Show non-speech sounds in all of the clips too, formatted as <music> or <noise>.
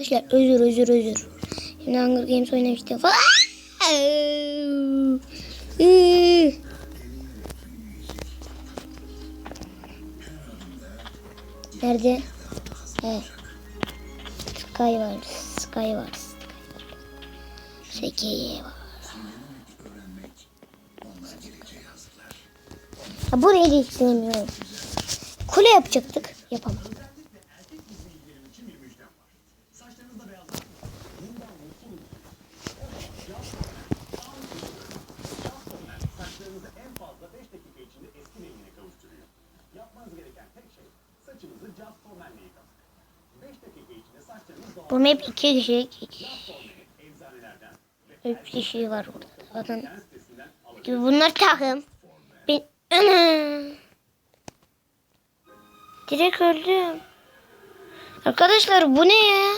Arkadaşlar özür özür özür. Şimdi Hunger Games oynamıştım. Nerede? He. Sky var. Sky var. Sky var. Ha, burayı da istemiyorum. Kule yapacaktık. Yapamadım. Bu map iki kişilik. Üç kişi var burada. Bakın. Bunlar takım. Ben... Direkt öldüm. Arkadaşlar bu ne ya?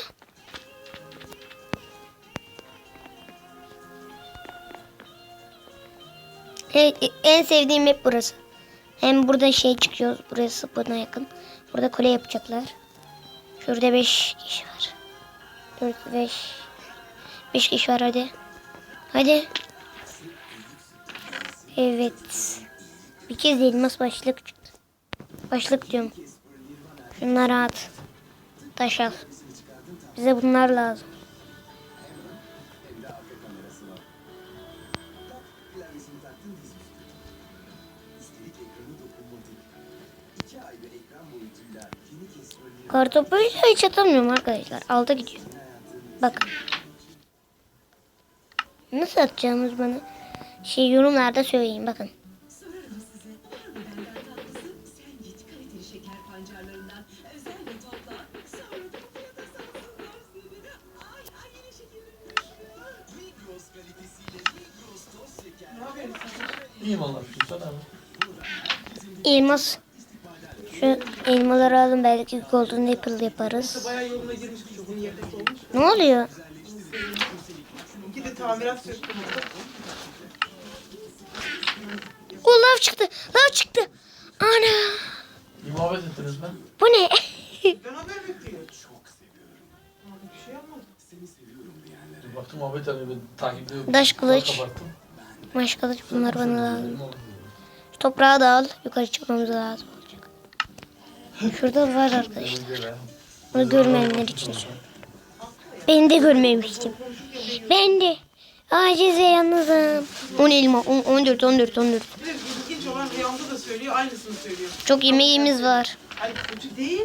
Evet, en sevdiğim map burası. Hem burada şey çıkıyor. Burası buna yakın. Burada kule yapacaklar. Şurada 5 kişi var. 4 5 5 kişi var hadi. Hadi. Evet. Bir kez elmas başlık çıktı. Başlık diyorum. Şunları at. Taş al. Bize bunlar lazım. Kartopuyla hiç atamıyorum arkadaşlar. Alta gidiyor. Bak. Nasıl atacağımız bana şey yorumlarda söyleyin bakın. İyiyim Allah şükür sana abi. Elmas. Şu elmaları alın belki golden apple yaparız. Bayağı yoluna girmiş çocuğun yerdeki olmuş. Ne oluyor? İki de tamirat söktüm. O lav çıktı. Lav çıktı. Ana. İyi muhabbet ettiniz mi? Bu ne? <laughs> Ben haber bekliyorum. Çok seviyorum. Bir şey yapmadım. Bir baktım muhabbet hani ben takipte Taş kılıç. Maş kılıç bunlar bana lazım. Toprağı da al. Yukarı çıkmamız lazım. Şurada var arkadaşlar. Bunu görmeyenler için. Ben de görmemiştim. Ben de. Aciz ve yalnızım. 10 elma. 10, 14, 14, 14. Bir de ilginç olan rüyamda da söylüyor, aynısını söylüyor. Çok yemeğimiz var. Hani kötü değil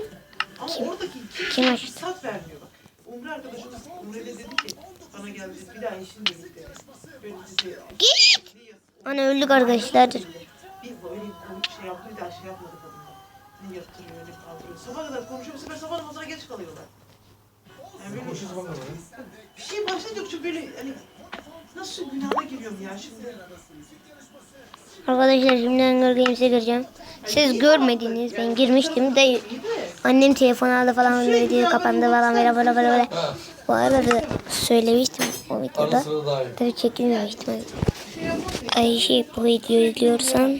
ama oradaki kimse Kim açtı? fırsat vermiyor bak. Umre arkadaşımız Umre'de dedi ki bana geldi bir daha işin dedi. Böyle dedi. Git. Ana öldük arkadaşlar. Bir böyle bir şey yaptı bir daha şey yapmadı yırtırıyor ne kaldırıyor. Sabah kadar konuşuyor bu sefer sabah namazına geç kalıyorlar. Yani böyle bir şey başlayınca çok böyle hani nasıl günaha giriyorum ya şimdi. Arkadaşlar şimdi Hunger Games'e gireceğim. Siz görmediniz. Ben girmiştim de annem telefon aldı falan video kapandı falan böyle böyle böyle böyle. Ha, Bu arada söylemiştim o ara videoda. sıra daha iyi. Tabii çekilmemiştim. Ay şey bu videoyu izliyorsan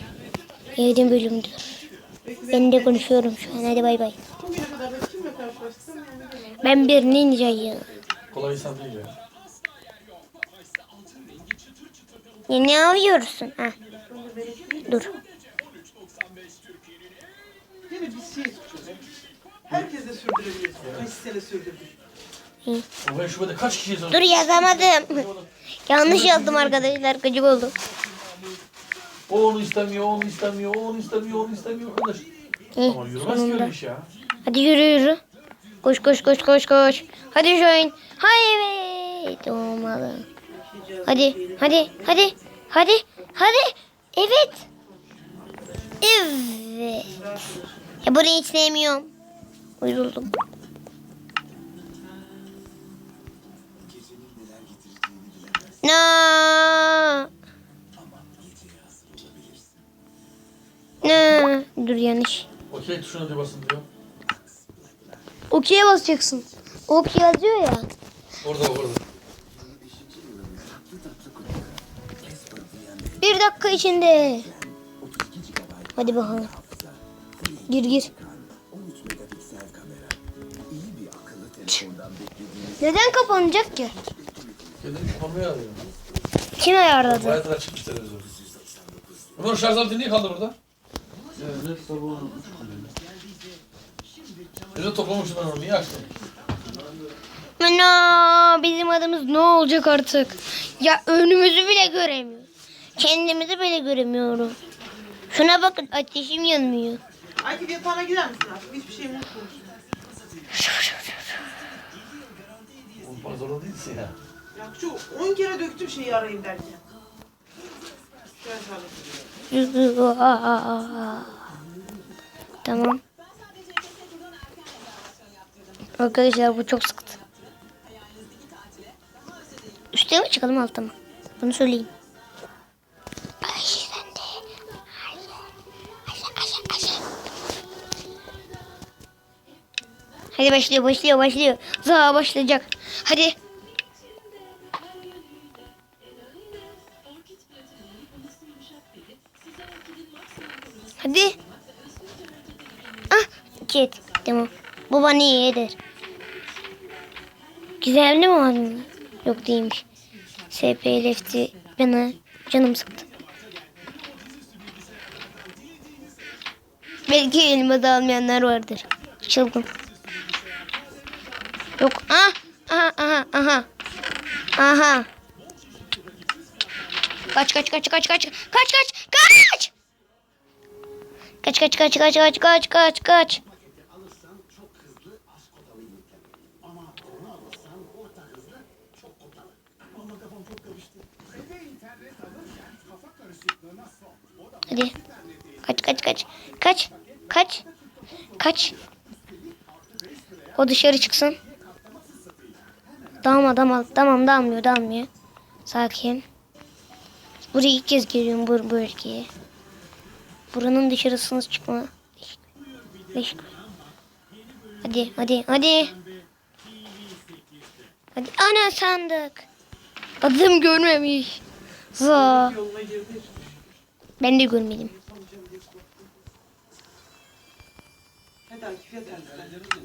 yedin bölümdür. Ben de konuşuyorum şu an. Hadi bay bay. Ben bir ninjayım. Kolay insan değil ya. Ya ne yapıyorsun? Ha, dur. Değil mi? Biz şey suçuz. Herkes de sürdürebilir. Kaç sene sürdürdük. O ben şubede kaç kişiyiz? Dur yazamadım. Yanlış yazdım arkadaşlar. Gıcık oldum. O onu istemiyor, onu istemiyor, o onu istemiyor, onu istemiyor arkadaş. İyi, Ama yürümez ki sonunda. iş ya. Hadi yürü yürü. Koş koş koş koş koş. Hadi join. Evet. Olmalı. Hadi hadi hadi hadi hadi. Evet. Evet. Ya burayı hiç sevmiyorum. Uyuldum. No. No. Dur yanlış. Okey tuşuna bir basın diyor. Okey'e basacaksın. Ok yazıyor ya. Orada orada. Bir dakika içinde. Hadi bakalım. Gir gir. Neden kapanacak ki? Kendini kapanmaya arıyor. Kim ayarladı? Bayağıdır açıkmış televizyon. Ömer şarj aleti niye kaldı burada? Evet, sabah unutmuş toplamışsın ben onu. Niye açtın? Ana bizim adımız ne olacak artık? Ya önümüzü bile göremiyoruz. Kendimizi bile göremiyorum. Şuna bakın ateşim yanmıyor. Akif yatağına gider misin artık? Hiçbir şeyim yok konuşuyor. Oğlum bana zorunda değilsin ya. Ya şu 10 kere döktüm şeyi arayayım derken. Şöyle şöyle. Tamam. Arkadaşlar bu çok sıktı. Üste mi çıkalım alta mı? Bunu söyleyeyim. Hadi başlıyor başlıyor başlıyor. Za başlayacak. Hadi. Hadi. Ah, ket. Tamam. Bu bana iyi Güzeldi mi abi? Yok değilmiş. SP lefti bana canım sıktı. Belki de almayanlar vardır. Çılgın. Yok. Ah, aha, aha, aha. Aha. Kaç kaç kaç kaç kaç kaç kaç kaç. Kaç kaç kaç kaç kaç kaç kaç kaç. Hadi. Kaç kaç kaç. Kaç. Kaç. Kaç. O dışarı çıksın. Tamam tamam tamam dalmıyor dalmıyor. Sakin. Buraya ilk kez geliyorum bu bölgeye. Buranın dışarısına çıkma. Beş. Hadi hadi hadi. Hadi ana sandık. Adım görmemiş. Za. Ben de görmedim. Hadi Akif yat artık.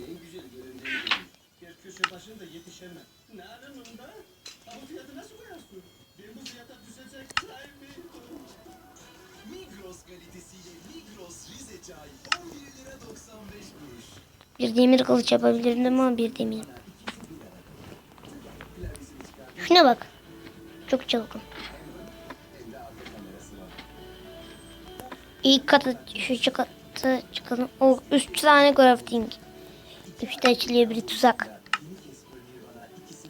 Migros kalitesiyle Migros Rize çay 11 lira 95 kuruş. Bir demir kılıç yapabilirdim ama bir demir. Şuna bak. Çok çılgın. İlk katı şu katı çıkalım. O üç tane crafting. Üçte açılıyor bir tuzak.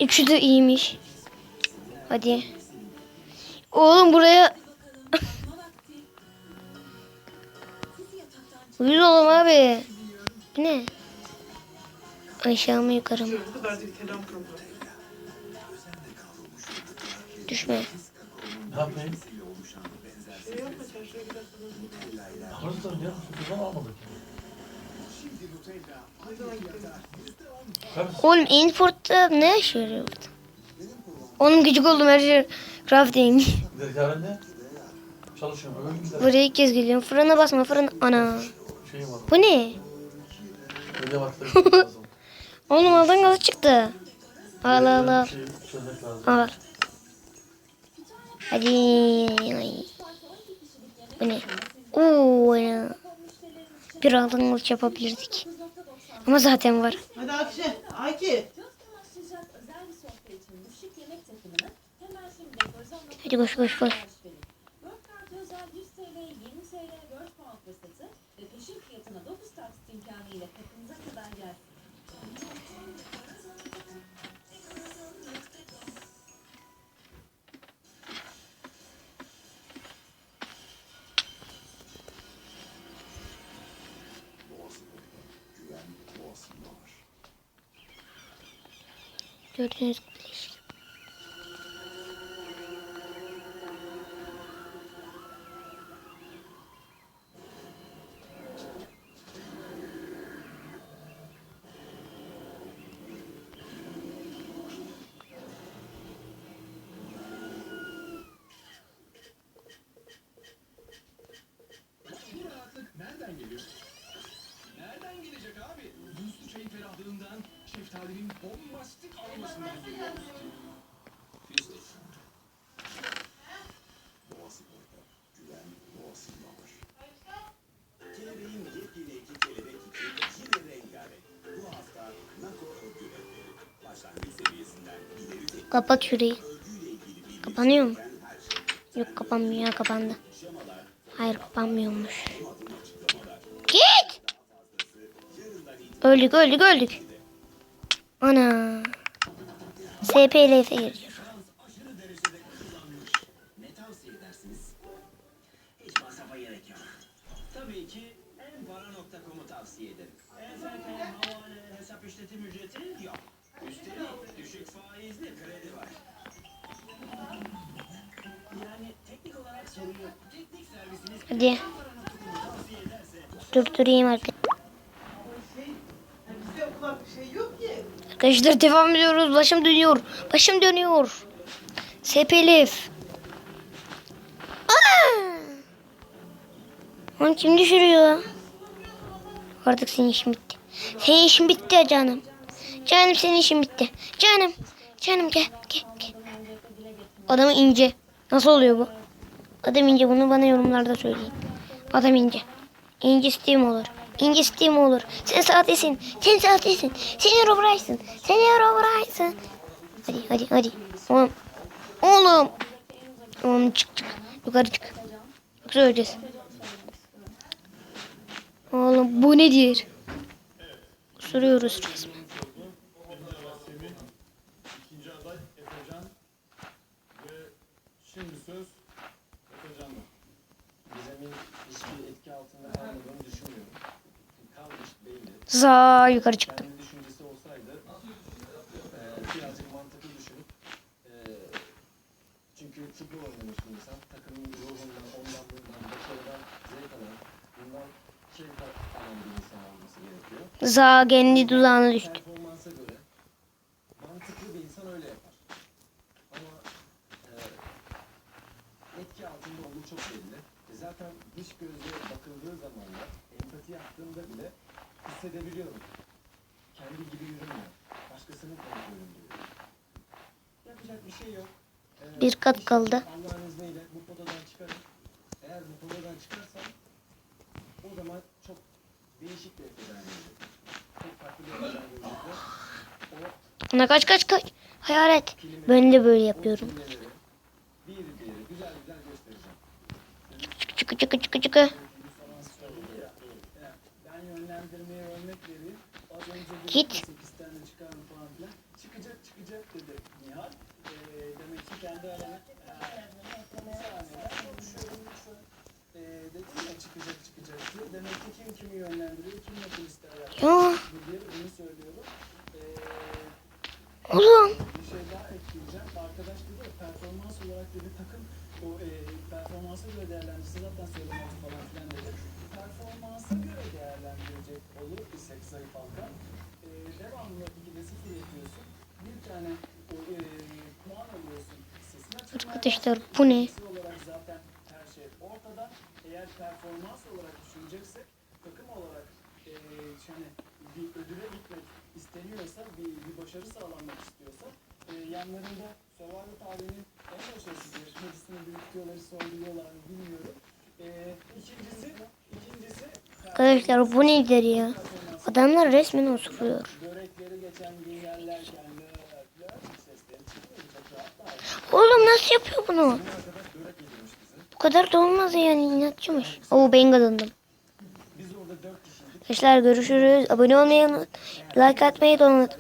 Üçü de iyiymiş. Hadi. Oğlum buraya <laughs> Uyuz oğlum abi. Bu ne? Aşağı mı yukarı mı? Düşme. Ne yapayım? Hırsız ya. Ne. Oğlum Inford'da ne işe yarıyor burada? Oğlum gıcık oldum her şey crafting. Giderken çalışıyorum. Öyle gider. Buraya ilk kez geliyorum. Fırına basma fırına. Ana. Bu ne? Öyle lazım. <laughs> Oğlum aldan gazı çıktı. Al al al. Al. Hadi. Bu ne? Oo ya. Bir kılıç yapabilirdik. Ama zaten var. Hadi şimdi Gözaltı Hadi koş koş koş. Gördüğünüz gibi Kapat şurayı. Kapanıyor mu? Yok kapanmıyor ya kapandı. Hayır kapanmıyormuş. Git! Öldük öldük öldük. Ana. Gerek yok. Tabii ki enpara.com'u tavsiye ederim. Havale, hesap işletim ücreti yok. Üstelik düşük faizli kredi var. Yani teknik olarak sorun yok. Teknik servisiniz Hadi. Durdurayım. Ama şey, şey. Arkadaşlar devam ediyoruz. Başım dönüyor. Başım dönüyor. Ana! Onu kim düşürüyor? Artık senin işin bitti. Senin işin bitti ya canım. Canım senin işin bitti. Canım. Canım gel gel gel. Adam ince. Nasıl oluyor bu? Adam ince bunu bana yorumlarda söyleyin. Adam ince. İnce Steam olur. İnce Steam olur. Sen sahtesin. Sen sahtesin. Sen Herobrine'sın. Sen Herobrine'sın. Hadi hadi hadi. Oğlum. Oğlum. Oğlum çık çık. Yukarı çık. Yoksa öleceğiz. Oğlum bu nedir? Soruyoruz resmen. İnsan olması gerekiyor. Za kendi tuzağına düştü. Performansa göre mantıklı bir insan öyle yapar. Ama eee, etki altında olduğu çok belli. E zaten dış gözle bakıldığı zaman da empati yaptığımda bile hissedebiliyorum. Kendi gibi yürümüyor. Başkasının kontrolünde yürüyor. Yapacak bir şey yok. Eee, Bir kat kaldı. Allah'ın izniyle bu potadan çıkarım. Eğer bu potadan çıkarsam o zaman çok değişik bir etkiler gelecek. Çok farklı bir etkiler gelecekler. Ona kaç kaç kaç. Hayalet. Ben de böyle yapıyorum. bir bir güzel güzel göstereceğim. Çıkı çıkı çıkı çıkı yönlendirmeye örnek vereyim. Az önce dedi ki 8 tane çıkarım falan filan. Çıkacak çıkacak dedi Nihal. Ee, demek ki kendi arana. Ee, dedim ya çıkacak çıkacak diye. Demek ki kim kimi yönlendiriyor, kim nasıl ister Ya diye bunu söylüyorum. Ee, oğlum. bir şey daha ekleyeceğim. Arkadaş dedi ya, performans olarak dedi takım o e, performansa göre değerlendirse zaten söylemez falan filan dedi. Performansa göre değerlendirecek olur isek zayıf halka. E, devamlı 2'de 0 yapıyorsun. Bir tane o, e, puan alıyorsun. Sesini açılmaya Arkadaşlar bu ne? Olarak zaten her şey ortada. Eğer performans olarak düşüneceksek takım olarak e, hani bir ödüle gitmek isteniyorsa, bir, bir başarı sağlanmak istiyorsa e, yanlarında Survivor tarihinin sorguluyorlar mı bilmiyorum. E, ikincisi, ikincisi Arkadaşlar bu nedir ya? Adamlar resmen osuruyor. Oğlum nasıl yapıyor bunu? Bu kadar da olmaz yani inatçımış. Oo ben kazandım. Arkadaşlar görüşürüz. Abone olmayı. Like atmayı da unutmayın.